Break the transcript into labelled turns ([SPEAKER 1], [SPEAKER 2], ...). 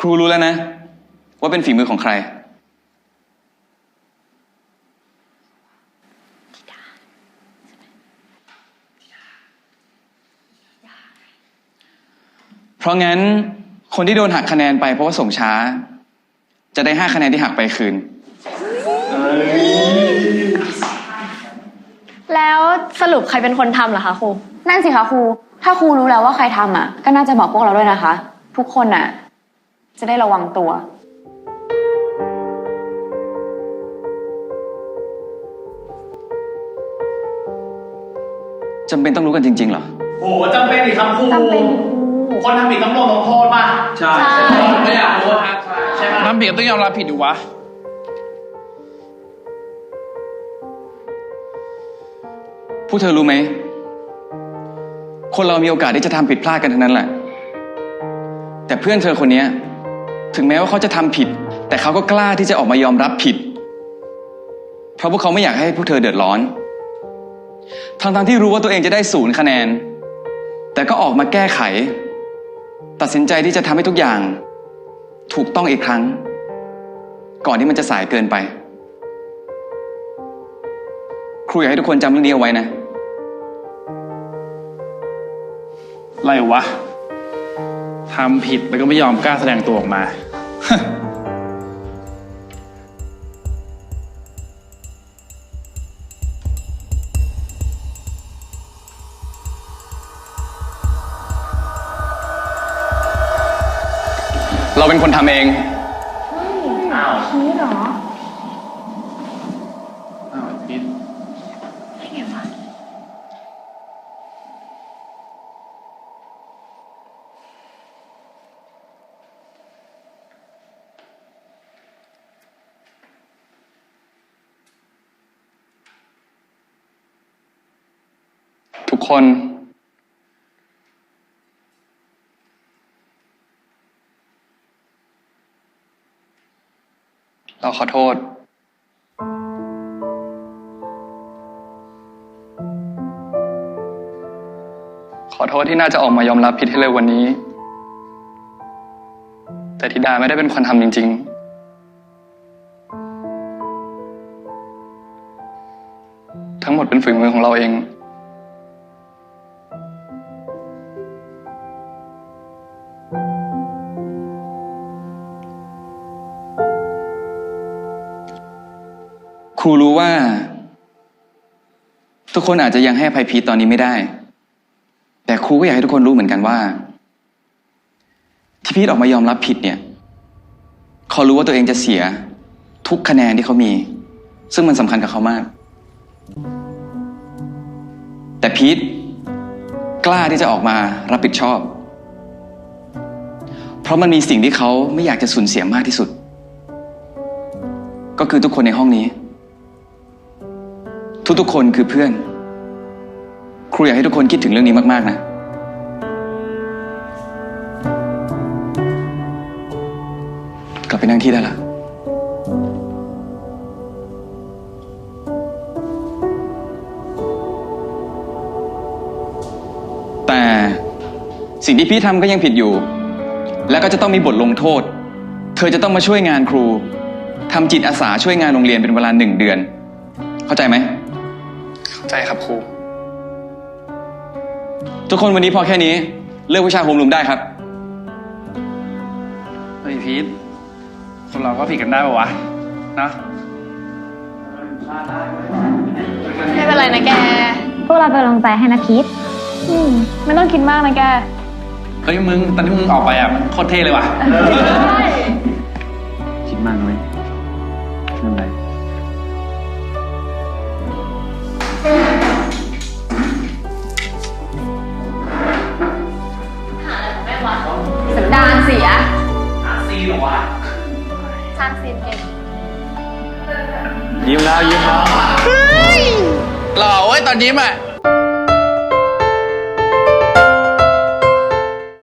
[SPEAKER 1] ครูรู้แล้วนะ ว่าเป็นฝีมือของใคร เพราะงั้นคนที่โดนหักคะแนนไปเพราะว่าส่งช้า จะได้ห้าคะแนนที่หักไปคืน
[SPEAKER 2] แล้วสรุปใครเป็นคนทำเหรอคะครู
[SPEAKER 3] นั่นสิคะครู ถ้าครูรู้แล้วว่าใครทำอะ ก็น่าจะบอกพวกเราด้วยนะคะ ทุกคนอะ จะได้ระวังตัว
[SPEAKER 1] จำเป็นต้องรู้กันจริงๆเหรอ
[SPEAKER 4] โหจำเป็นดิครับครู
[SPEAKER 2] จำเป็นครู
[SPEAKER 4] คนทำผิดต้องโดนลงโทษป่ะ
[SPEAKER 5] ใช่
[SPEAKER 2] ใช่
[SPEAKER 5] ไม่อยากรู้ครับ
[SPEAKER 4] ใช่ไหม
[SPEAKER 5] ทำผิดก็ต้องยอมรับผิดดูวะ
[SPEAKER 1] พวกเธอรู้ไหม คนเรามีโอกาสที่จะทำผิดพลาดกันทั้งนั้นแหละ แต่เพื่อนเธอคนเนี้ย ถึงแม้ว่าเขาจะทำผิด แต่เขาก็กล้าที่จะออกมายอมรับผิด เพราะพวกเขาไม่อยากให้พวกเธอเดือดร้อน ทั้งๆที่รู้ว่าตัวเองจะได้ศูนย์คะแนน แต่ก็ออกมาแก้ไข ตัดสินใจที่จะทำให้ทุกอย่าง ถูกต้องอีกครั้ง ก่อนที่มันจะสายเกินไป ครูอยากให้ทุกคนจำเรื่องนี้เอาไว้นะ
[SPEAKER 5] ไรวะทำผิดแล้วก็ไม่ยอมกล้าแสดงตัวออกมา
[SPEAKER 1] เราเป็นคนทำเอง
[SPEAKER 5] อ้าวพีท
[SPEAKER 1] ทุกคน เราขอโทษ ขอโทษที่น่าจะออกมายอมรับผิดให้เร็ววันนี้ แต่ธิดาไม่ได้เป็นคนทำจริง ๆ ทั้งหมดเป็นฝีมือของเราเอง ครูรู้ว่า ทุกคนอาจจะยังให้อภัยพีทตอนนี้ไม่ได้ แต่ครูก็อยากให้ทุกคนรู้เหมือนกันว่า ที่พีทออกมายอมรับผิดเนี่ยเขารู้ว่าตัวเองจะเสียทุกคะแนนที่เขามี ซึ่งมันสำคัญกับเขามาก แต่พีทกล้าที่จะออกมารับผิดชอบ เพราะมันมีสิ่งที่เขาไม่อยากจะสูญเสียมากที่สุด ก็คือทุกคนในห้องนี้ ทุกๆคนคือเพื่อน ครูอยากให้ทุกคนคิดถึงเรื่องนี้มาก ๆ นะ กลับไปนั่งที่ได้ละแต่สิ่งที่พี่ทำก็ยังผิดอยู่ และก็จะต้องมีบทลงโทษ เธอจะต้องมาช่วยงานครูทำจิตอาสาช่วยงานโรงเรียนเป็นเวลาหนึ่งเดือน เข้าใจไหม เข้าใจครับครู ทุกคนวันนี้พอแค่นี้ เลือกวิชาโฮมรูมได้ครับ
[SPEAKER 5] เฮ้ยพีทคนเราก็ผิดกันได้ปะวะนะ
[SPEAKER 2] ไม่เป็นไรนะแก
[SPEAKER 6] พวกเราเป็นกำลังใจให้นะพีท
[SPEAKER 2] อืมไม่ต้องคิดมากนะแก
[SPEAKER 5] เฮ้ยมึงตอนที่มึงออกไปอะมันโคตรเท่เลยว่ะ คิดมากไหมไม่เป็นไร ยิ้มแล้วยิ้มแล้วหล่อเว้ยตอนยิ้มอะ